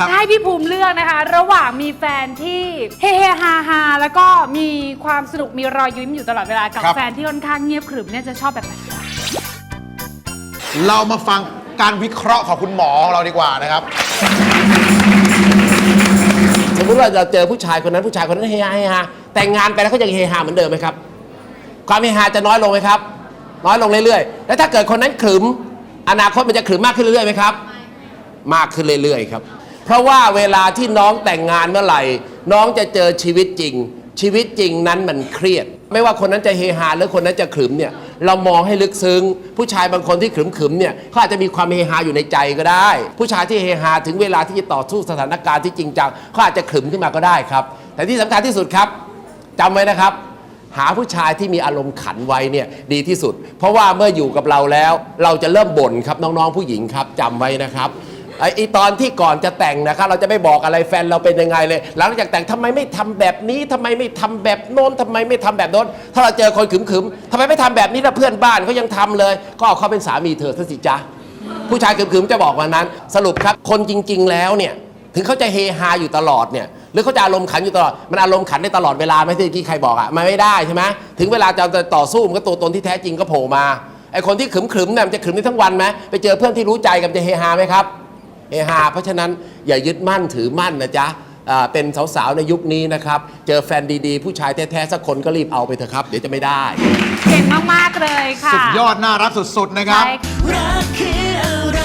ครับถ้าให้พี่ภูมิเลือกนะคะ ระหว่างมีแฟนที่เฮเฮฮาฮาแล้วก็มีความสนุกมีรอยยิ้มอยู่ตลอดเวลากับครับ แฟนที่ค่อนข้างเงียบขรึมเนี่ยจะชอบแบบไหนเรามาฟังการวิเคราะห์ของคุณหมอของเราดีกว่านะครับ สมมติว่าเราเจอผู้ชายคนนั้นผู้ชายคนนั้นเฮฮาเฮฮาแต่งงานไปแล้วเขายังเฮฮาเหมือนเดิมไหมครับ ความเฮฮาจะน้อยลงไหมครับ น้อยลงเรื่อยๆ แล้วถ้าเกิดคนนั้นขรึม อนาคตมันจะขรึมมากขึ้นเรื่อยๆไหมครับ มากขึ้นเรื่อยๆครับ เพราะว่าเวลาที่น้องแต่งงานเมื่อไหร่ น้องจะเจอชีวิตจริง ชีวิตจริงนั้นมันเครียด ไม่ว่าคนนั้นจะเฮฮาหรือคนนั้นจะขรึมเนี่ยเรามองให้ลึกซึ้ง ผู้ชายบางคนที่ขรึมขรึมเนี่ยเขาอาจจะมีความเฮฮาอยู่ในใจก็ได้ ผู้ชายที่เฮฮาถึงเวลาที่จะต่อสู้สถานการณ์ที่จริงจังเขาอาจจะขรึมขึ้นมาก็ได้ครับ แต่ที่สำคัญที่สุดครับจำไว้นะครับหาผู้ชายที่มีอารมณ์ขันไว้เนี่ยดีที่สุด เพราะว่าเมื่ออยู่กับเราแล้ว เราจะเริ่มบ่นครับน้องๆผู้หญิงครับจำไว้นะครับ ไอ้ไอตอนที่ก่อนจะแต่งนะครับเราจะไม่บอกอะไรแฟนเราเป็นยังไงเลย หลังจากแต่งทำไมไม่ทำแบบนี้ทำไมไม่ทำแบบโน้นทำไมไม่ทำแบบโน้น ถ้าเราเจอคนขึมๆทำไมไม่ทำแบบนี้ถ้าเพื่อนบ้านเขายังทำเลย ก็เอาเขาเป็นสามีเธอซะสิจ๊ะ ผู้ชายขึมๆจะบอกวันนั้น สรุปครับคนจริง ๆ แล้วเนี่ยถึงเขาจะเฮฮาอยู่ตลอดเนี่ยหรือเขาจะอารมณ์ขันอยู่ตลอดมันอารมณ์ขันได้ตลอดเวลาไหมที่เมื่อกี้ใครบอกอะมันไม่ได้ใช่ไหมถึงเวลาจะต่อสู้มันก็ตัวตนที่แท้จริงก็โผล่มาไอคนที่ขึมๆเนี่ยมันจะขึมได้ทั้งวันไหมไปเจอเพื่อนที่รู้ใจกันจะเฮฮาไหมครับ เฮฮาเพราะฉะนั้นอย่ายึดมั่นถือมั่นนะจ๊ะอ่าเป็นสาวๆในยุคนี้นะครับ เจอแฟนดีๆ ผู้ชายแท้ๆสักคนก็รีบเอาไปเถอะครับ เดี๋ยวจะไม่ได้ เก่งมาก ๆ เลยค่ะ สุดยอดน่ารักสุดๆนะครับ ใช่ รักคือ